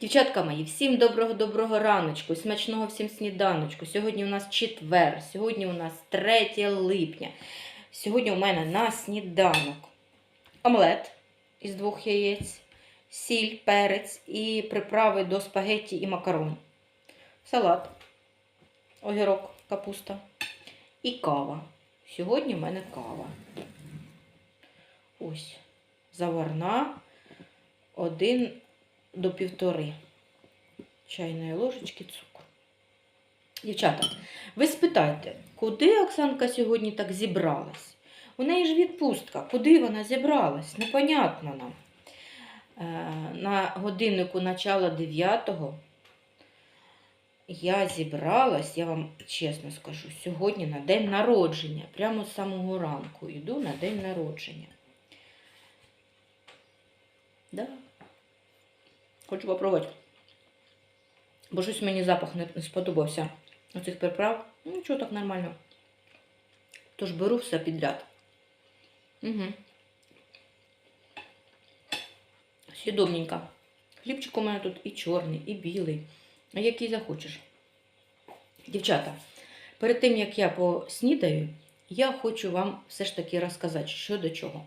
Дівчатка мої, всім доброго-доброго раночку, смачного всім сніданочку. Сьогодні у нас четвер, сьогодні у нас 3 липня. Сьогодні у мене на сніданок омлет із двох яєць, сіль, перець і приправи до спагетті і макарон. Салат, огірок, капуста і кава. Сьогодні в мене кава. Ось заварна, один до півтори чайної ложечки цукру. Дівчата, ви спитайте, куди Оксанка сьогодні так зібралась? У неї ж відпустка. Куди вона зібралась? Непонятно нам. Е, На годиннику начала 9-го я зібралась, я вам чесно скажу, сьогодні на день народження. Прямо з самого ранку йду на день народження. Да. Хочу попробувати. Бо щось мені запах не сподобався оцих приправ. Ну, нічого так нормально. Тож беру все підряд. Угу. Сідобненько. Хлібчик у мене тут і чорний, і білий. А який захочеш. Дівчата, перед тим як я поснідаю, я хочу вам все ж таки розказати, що до чого.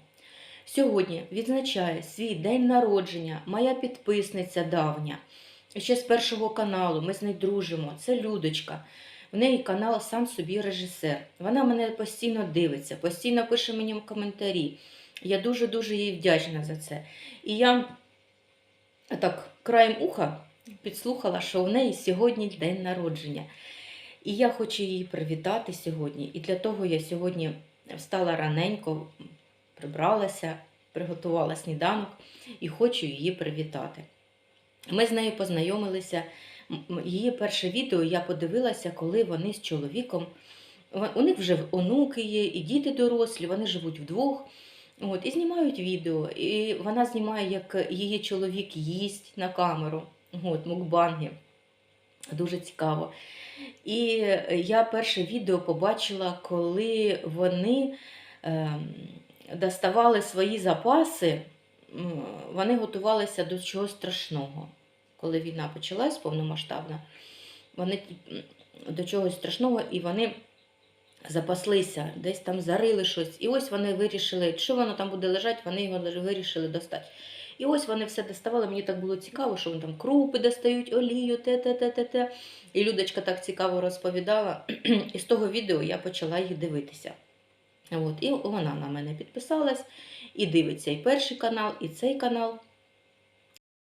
Сьогодні відзначає свій день народження моя підписниця давня. Ще з першого каналу ми з нею дружимо. Це Людочка. В неї канал сам собі режисер. Вона мене постійно дивиться, постійно пише мені коментарі. Я дуже-дуже їй вдячна за це. І я так краєм уха підслухала, що в неї сьогодні день народження. І я хочу її привітати сьогодні. І для того я сьогодні встала раненько, прибралася, приготувала сніданок і хочу її привітати. Ми з нею познайомилися. Її перше відео я подивилася, коли вони з чоловіком. У них вже онуки є, і діти дорослі, вони живуть вдвох. От, і знімають відео. І вона знімає, як її чоловік їсть на камеру. От, мукбанги. Дуже цікаво. І я перше відео побачила, коли вони ем, доставали свої запаси, вони готувалися до чогось страшного. Коли війна почалась повномасштабна, вони до чогось страшного і вони запаслися, десь там зарили щось. І ось вони вирішили, що воно там буде лежати, вони його вирішили достати. І ось вони все доставали. Мені так було цікаво, що вони там крупи достають, олію, те, те, те, те, те. І Людочка так цікаво розповідала. І з того відео я почала їх дивитися. От, і вона на мене підписалась і дивиться і перший канал, і цей канал.